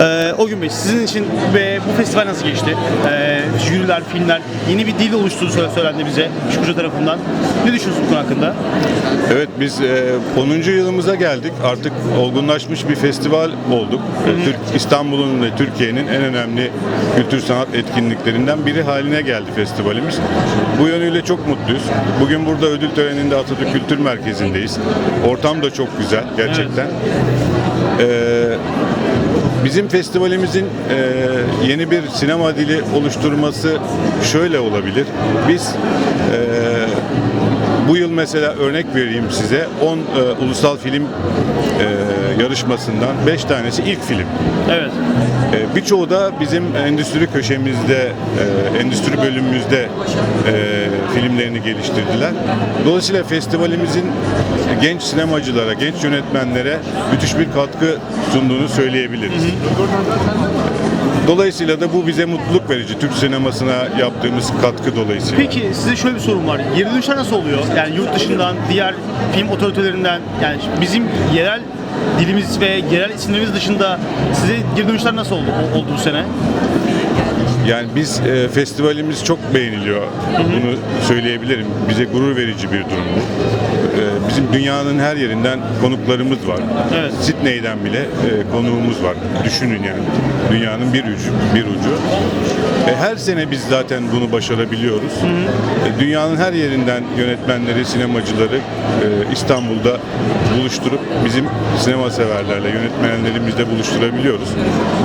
Ee, o gün Bey sizin için ve bu festival nasıl geçti? Ee, jüriler, filmler, yeni bir dil oluştuğu söyle- söylendi bize Şükrü tarafından. Ne düşünüyorsunuz bu konu hakkında? Evet biz e, 10. yılımıza geldik. Artık olgunlaşmış bir festival olduk. E, Türk İstanbul'un ve Türkiye'nin en önemli kültür sanat etkinliklerinden biri haline geldi festivalimiz. Bu yönüyle çok mutluyuz. Bugün burada ödül töreninde Atatürk Kültür Merkezi'ndeyiz. Ortam da çok güzel gerçekten. E, Bizim festivalimizin e, yeni bir sinema dili oluşturması şöyle olabilir. Biz e, bu yıl mesela örnek vereyim size 10 e, ulusal film e, yarışmasından 5 tanesi ilk film. Evet. E, birçoğu da bizim endüstri köşemizde, e, endüstri bölümümüzde e, filmlerini geliştirdiler. Dolayısıyla festivalimizin genç sinemacılara, genç yönetmenlere müthiş bir katkı sunduğunu söyleyebiliriz. Dolayısıyla da bu bize mutluluk verici. Türk sinemasına yaptığımız katkı dolayısıyla. Peki size şöyle bir sorum var. Geri dönüşler nasıl oluyor? Yani yurt dışından, diğer film otoritelerinden, yani bizim yerel dilimiz ve yerel isimlerimiz dışında size geri dönüşler nasıl oldu, oldu bu sene? Yani biz e, festivalimiz çok beğeniliyor. Bunu söyleyebilirim. Bize gurur verici bir durum bu. E, bizim dünyanın her yerinden konuklarımız var. Evet. Sydney'den bile e, konuğumuz var. Düşünün yani. Dünyanın bir ucu, bir ucu. E, her sene biz zaten bunu başarabiliyoruz. E, dünyanın her yerinden yönetmenleri, sinemacıları e, İstanbul'da buluşturup bizim sinema severlerle, yönetmenlerimizle buluşturabiliyoruz.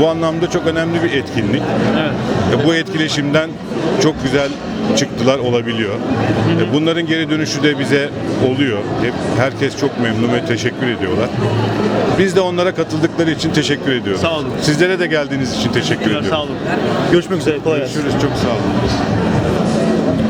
Bu anlamda çok önemli bir etkinlik. Evet. E, Bu etkileşimden çok güzel çıktılar olabiliyor. E, Bunların geri dönüşü de bize oluyor. Hep herkes çok memnun ve teşekkür ediyorlar. Biz de onlara katıldıkları için teşekkür ediyoruz. Sağ olun. Sizlere de geldiğiniz için teşekkür ediyorum. Sağ olun. Görüşmek üzere. Kolay gelsin. Görüşürüz. Çok sağ olun.